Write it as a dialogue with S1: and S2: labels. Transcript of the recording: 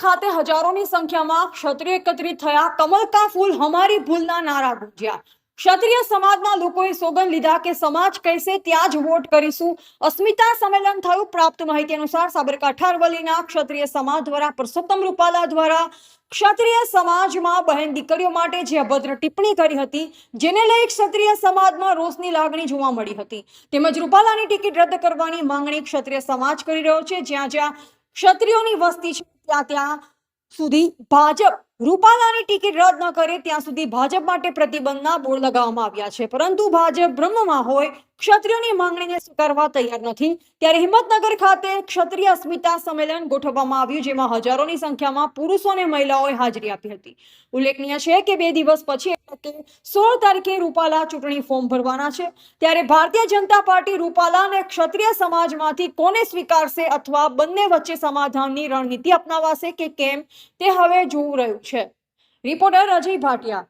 S1: ખાતે હજારોની સંખ્યામાં ક્ષત્રિય એકત્રિત થયા. કમલ ફૂલ હમારી ભૂલના નારા ગુંજ્યા. ક્ષત્રિય સમાજના લોકોએ સોગન લીધા કે સમાજ કહેશે, ત્યાં જ વોટ કરીશું. અસ્મિતા સંમેલન થયું. પ્રાપ્ત માહિતી અનુસાર સાબરકાંઠા અરવલ્લીના ક્ષત્રિય સમાજ દ્વારા પરસોત્તમ રૂપાલા દ્વારા ક્ષત્રિય સમાજમાં બહેન દીકરીઓ માટે જે અભદ્ર ટિપ્પણી કરી હતી, જેને લઈ ક્ષત્રિય સમાજમાં રોષની લાગણી જોવા મળી હતી. તેમજ રૂપાલાની ટિકિટ રદ કરવાની માંગણી ક્ષત્રિય સમાજ કરી રહ્યો છે. જ્યાં જ્યાં ક્ષત્રિયોની વસ્તી છે, ત્યાં ત્યાં સુધી ભાજપ રૂપાલાની ટિકિટ રદ ન કરે, ત્યાં સુધી ભાજપ માટે પ્રતિબંધના બોર્ડ લગાવવામાં આવ્યા છે. પરંતુ ભાજપ બ્રહ્મમાં હોય, ક્ષત્રિયોની માંગણીને સ્વીકારવા તૈયાર નથી. ત્યારે હિંમતનગર ખાતે ક્ષત્રિય અસ્મિતા સંમેલન ગોઠવવામાં આવ્યું, જેમાં હજારોની સંખ્યામાં પુરુષો અને મહિલાઓએ હાજરી આપી હતી. ઉલ્લેખનીય છે કે બે દિવસ પછી કે સોળ તારીખે રૂપાલા ચૂંટણી ફોર્મ ભરવાના છે. ત્યારે ભારતીય જનતા પાર્ટી રૂપાલા અને ક્ષત્રિય સમાજમાંથી કોને સ્વીકારશે અથવા બંને વચ્ચે સમાધાનની રણનીતિ અપનાવાશે કે કેમ તે હવે જોવું રહ્યું છે. રિપોર્ટર અજય ભાટિયા.